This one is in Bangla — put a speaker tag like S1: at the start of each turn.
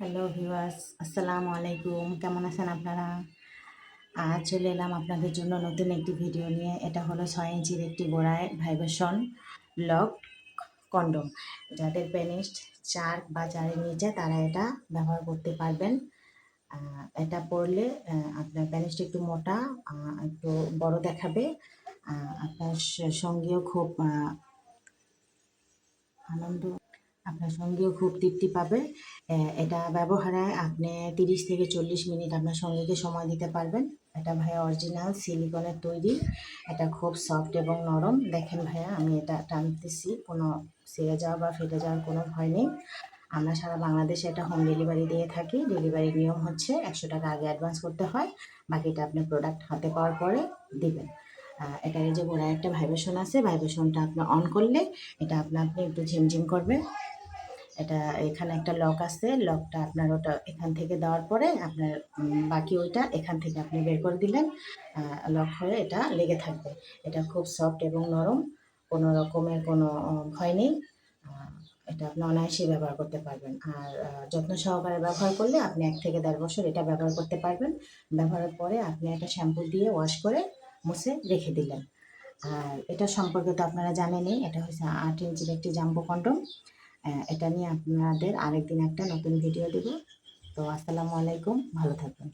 S1: হ্যালো ভিউয়ার্স আসসালামু আলাইকুম। কেমন আছেন আপনারা? আজ চলে এলাম আপনাদের জন্য নতুন একটি ভিডিও নিয়ে। এটা হলো ছয় ইঞ্চির একটি গোড়ায় ভাইব্রেশন লক কন্ডম। যাদের পেনিস্ট চার বা চারের নিচে তারা এটা ব্যবহার করতে পারবেন। এটা আহ, আপনার প্যানিসটা একটু মোটা একটু বড় দেখাবে। আপনার সঙ্গেও খুব আনন্দ আপনার সঙ্গেও খুব তৃপ্তি পাবে। এটা ব্যবহারে আপনি তিরিশ থেকে চল্লিশ মিনিট আপনার সঙ্গীকে সময় দিতে পারবেন। এটা ভাইয়া অরিজিনাল সিলিকনের তৈরি। এটা খুব সফট এবং নরম। দেখেন ভাইয়া, আমি এটা টানতেছি। কোনো ছিঁড়ে যাওয়া বা ফেটে যাওয়ার কোনো ভয় নেই। আমরা সারা বাংলাদেশে এটা হোম ডেলিভারি দিয়ে থাকি। ডেলিভারির নিয়ম হচ্ছে একশো টাকা আগে অ্যাডভান্স করতে হয়, বাকিটা আপনি প্রোডাক্ট হাতে পাওয়ার পরে দিবেন। এটার যে গোড়ায় একটা ভাইব্রেশন আছে ভাইব্রেশনটা আপনি অন করলে এটা আপনা আপনি একটু ঝিমঝিম করবে। এটা এখানে একটা লক আছে। লকটা আপনার ওটা এখান থেকে দেওয়ার পরে আপনার বাকি ওইটা এখান থেকে আপনি বের করে দিলেন লক হয়ে এটা লেগে থাকবে। এটা খুব সফট এবং নরম, কোনো রকমের কোনো ভয় নেই। এটা আপনি অনায়াসেই ব্যবহার করতে পারবেন। আর যত্ন সহকারে ব্যবহার করলে আপনি এক থেকে দেড় বছর এটা ব্যবহার করতে পারবেন। ব্যবহারের পরে আপনি একটা শ্যাম্পু দিয়ে ওয়াশ করে মুছে রেখে দিলেন। আর এটা সম্পর্কে তো আপনারা জানেনই, এটা হচ্ছে আট ইঞ্চির একটি জাম্বো কন্ডম এটা নিয়ে আপনাদের আরেকদিন একটা নতুন ভিডিও দেব। তো আসসালামু আলাইকুম ভালো থাকবেন।